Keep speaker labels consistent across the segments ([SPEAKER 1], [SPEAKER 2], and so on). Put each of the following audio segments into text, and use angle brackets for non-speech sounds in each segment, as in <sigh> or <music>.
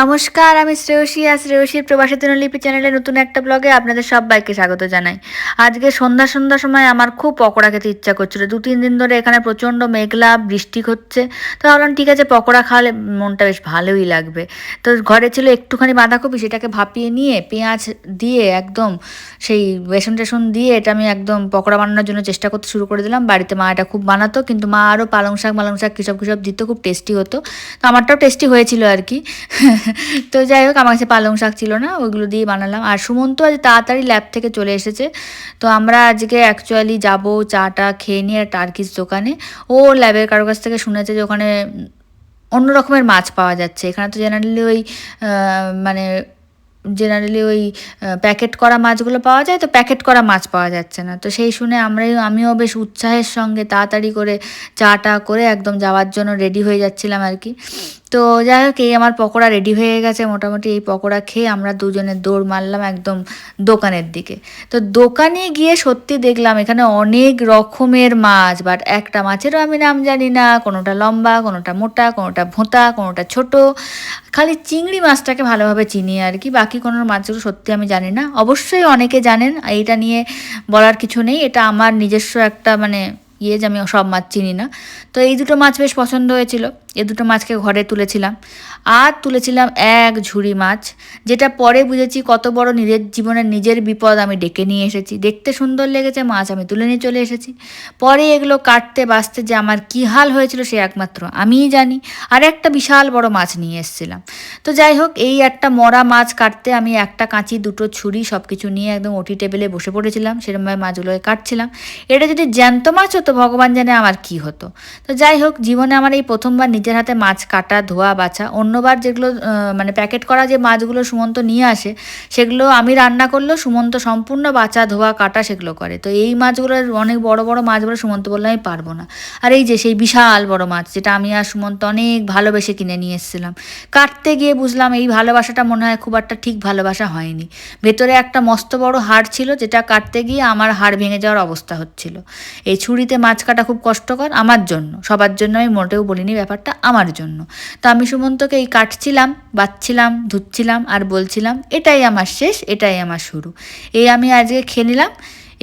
[SPEAKER 1] নমস্কার, আমি শ্রেয়সী আর শ্রেয়সীর প্রবাসী দিনলিপি চ্যানেলে নতুন একটা ব্লগে আপনাদের সবাইকে স্বাগত জানাই। আজকে সন্ধ্যা সন্ধ্যার সময় আমার খুব পকোড়া খেতে ইচ্ছা করছিল। দু তিন দিন ধরে এখানে প্রচণ্ড মেঘলা বৃষ্টি হচ্ছে। তো ভাবলাম, ঠিক আছে, পকোড়া খাওয়ালে মনটা বেশ ভালোই লাগবে। তো ঘরে ছিল একটুখানি বাঁধাকপি, সেটাকে ভাপিয়ে নিয়ে পেঁয়াজ দিয়ে একদম সেই বেসন টেসন দিয়ে এটা আমি একদম পকোড়া বানানোর জন্য চেষ্টা করতে শুরু করে দিলাম। বাড়িতে মা এটা খুব বানাতো, কিন্তু মা আরও পালং শাক, মালং শাক কিসব কিসব দিত, খুব টেস্টি হতো। তো আমারটাও টেস্টি হয়েছিল আর কি। তো যাই হোক, আমার কাছে পালং শাক ছিল না, ওইগুলো দিয়ে বানালাম। আর সুমন্ত আজ তাড়াতাড়ি ল্যাব থেকে চলে এসেছে। তো আমরা আজকে অ্যাকচুয়ালি যাব চাটা খেয়ে নিয়ে টার্কিস দোকানে। ও ল্যাবের কারও কাছ থেকে শুনেছে যে ওখানে অন্য রকমের মাছ পাওয়া যাচ্ছে। এখানে তো জেনারেলি ওই মানে জেনারেলি ওই প্যাকেট করা মাছগুলো পাওয়া যায়, তো প্যাকেট করা মাছ পাওয়া যাচ্ছে না। তো সেই শুনে আমরাই, আমিও বেশ উৎসাহের সঙ্গে তাড়াতাড়ি করে চাটা করে একদম যাওয়ার জন্য রেডি হয়ে যাচ্ছিলাম আর কি। তো যাই হোক এই আমার পকোড়া রেডি হয়ে গেছে। মোটামুটি এই পকোড়া খেয়ে আমরা দুজনে দৌড় মারলাম একদম দোকানের দিকে। তো দোকানে গিয়ে সত্যি দেখলাম এখানে অনেক রকমের মাছ বাট একটা মাছেরও আমি নাম জানি না। কোনোটা লম্বা, কোনোটা মোটা, কোনোটা ভোঁতা, কোনোটা ছোট। খালি চিংড়ি মাছটাকে ভালোভাবে চিনি আর কি। বাকি কোনো মাছগুলো সত্যি আমি জানি না। অবশ্যই অনেকে জানেন, এইটা নিয়ে বলার কিছু নেই। এটা আমার নিজস্ব একটা মানে ইয়ে যে আমি সব মাছ চিনি না। তো এই দুটো মাছ বেশ পছন্দ হয়েছিল। এই দুটো মাছকে ঘরে তুলেছিলাম। আর তুলেছিলাম এক ঝুড়ি মাছ, যেটা পরে বুঝেছি কত বড় নিজের জীবনের নিজের বিপদ আমি ডেকে নিয়ে এসেছি। দেখতে সুন্দর লেগেছে, মাছ আমি তুলে নিয়ে চলে এসেছি। পরে এগুলো কাটতে বাঁচতে যে আমার কী হাল হয়েছিল সে একমাত্র আমিই জানি। আর একটা বিশাল বড় মাছ নিয়ে এসেছিলাম। তো যাই হোক, এই একটা মরা মাছ কাটতে আমি একটা কাঁচি, দুটো ছুরি সব কিছু নিয়ে একদম ওটি টেবিলে বসে পড়েছিলাম। সেরকমভাবে মাছগুলোকে কাটছিলাম। এটা যদি জ্যান্ত মাছ হতো, ভগবান জানে আমার কি হতো। তো যাই হোক, জীবনে আমার এই প্রথমবার নিজের হাতে মাছ কাটা, ধোয়া, বাছা, অন্যবার যেগুলো মানে প্যাকেট করা যে মাছগুলো সুমন্ত নিয়ে আসে, সেগুলো আমি রান্না করলেও সুমন্ত সম্পূর্ণ বাছা, ধোয়া, কাটা সেগুলো করে। তো এই মাছগুলো অনেক বড় বড় মাছগুলো সুমন্ত বললে আমি পারব না। আর এই যে সেই বিশাল বড় মাছ, যেটা আমি আর সুমন্ত অনেক ভালোবেসে কিনে নিয়ে এসেছিলাম। কাটতে গিয়ে বুঝলাম এই ভালোবাসাটা মনে হয় খুব একটা ঠিক ভালোবাসা হয়নি। ভেতরে একটা মস্ত বড় হাড় ছিল, যেটা কাটতে গিয়ে আমার হাড় ভেঙে যাওয়ার অবস্থা হচ্ছিল। এই ছুরিতে মাছ কাটা খুব কষ্টকর, আমার জন্য। সবার জন্য আমি মোটেও বলিনি ব্যাপারটা। আমার জন্য। তো আমি সুমন্তকে এই কাটছিলাম, বাচ্ছিলাম, ধুচ্ছিলাম আর বলছিলাম, এটাই আমার শেষ, এটাই আমার শুরু। এই আমি আজকে খেয়ে নিলাম,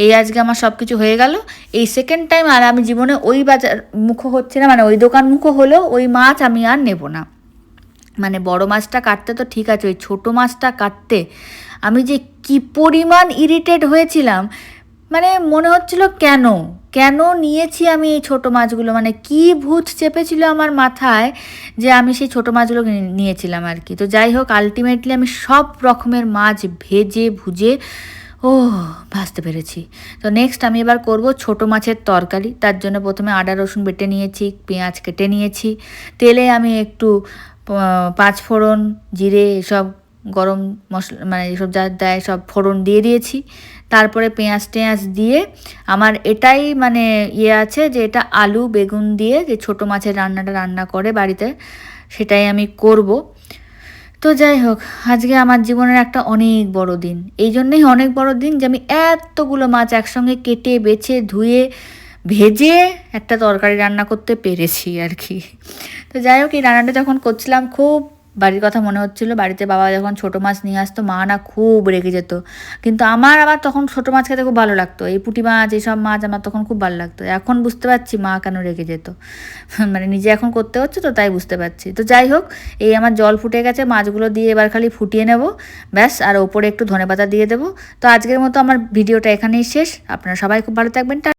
[SPEAKER 1] এই আজকে আমার সব কিছু হয়ে গেল। এই সেকেন্ড টাইম আর আমি জীবনে ওই বাজার মুখো হচ্ছে না মানে ওই দোকান মুখো হলেও ওই মাছ আমি আর নেব না। মানে বড় মাছটা কাটতে তো ঠিক আছে, ওই ছোটো মাছটা কাটতে আমি যে কি পরিমাণ ইরিটেট হয়েছিলাম মানে মনে হচ্ছিল কেন কেন নিয়েছি আমি এই ছোটো মাছগুলো? মানে কি ভূত চেপেছিল আমার মাথায় যে আমি সেই ছোটো মাছগুলো নিয়েছিলাম আর কি। তো যাই হোক আলটিমেটলি আমি সব রকমের মাছ ভেজে ভুজে ও ভাজতে পেরেছি। তো নেক্সট আমি এবার করব ছোট মাছের তরকারি। তার জন্য প্রথমে আদা রসুন বেটে নিয়েছি পেঁয়াজ কেটে নিয়েছি। তেলে আমি একটু আহ, পাঁচ ফোড়ন জিরে এসব গরম মশলা মানে এসব যা দেয় সব ফোড়ন দিয়ে দিয়েছি। তারপরে পেঁয়াজ টেঁয়াজ দিয়ে আমার এটাই মানে ইয়ে আছে যে এটা আলু, বেগুন দিয়ে যে ছোটো মাছের রান্নাটা রান্না করে বাড়িতে, সেটাই আমি করব। তো যাই হোক, আজকে আমার জীবনের একটা অনেক বড় দিন। এই জন্যেই অনেক বড় দিন যে আমি এতগুলো মাছ একসঙ্গে কেটে, বেছে, ধুয়ে, ভেজে একটা তরকারি রান্না করতে পেরেছি আর কি। তো যাই হোক, এই রান্নাটা যখন করছিলাম, খুব বাড়ির কথা মনে হচ্ছিল, বাড়িতে বাবা যখন ছোটো মাছ নিয়ে আসতো, মা না খুব রেগে যেত। কিন্তু আমার আবার তখন ছোটো মাছ খেতে খুব ভালো লাগতো। এই পুঁটি মাছ, এইসব মাছ আমার তখন খুব ভালো লাগতো। এখন বুঝতে পারছি মা কেন রেগে যেত। <laughs> মানে নিজে এখন করতে হচ্ছে তো, তাই বুঝতে পারছি। তো যাই হোক, এই আমার জল ফুটে গেছে, মাছগুলো দিয়ে এবার খালি ফুটিয়ে নেব। ব্যাস, আর ওপরে একটু ধনেপাতা দিয়ে দেবো। তো আজকের মতো আমার ভিডিওটা এখানেই শেষ। আপনারা সবাই খুব ভালো থাকবেন।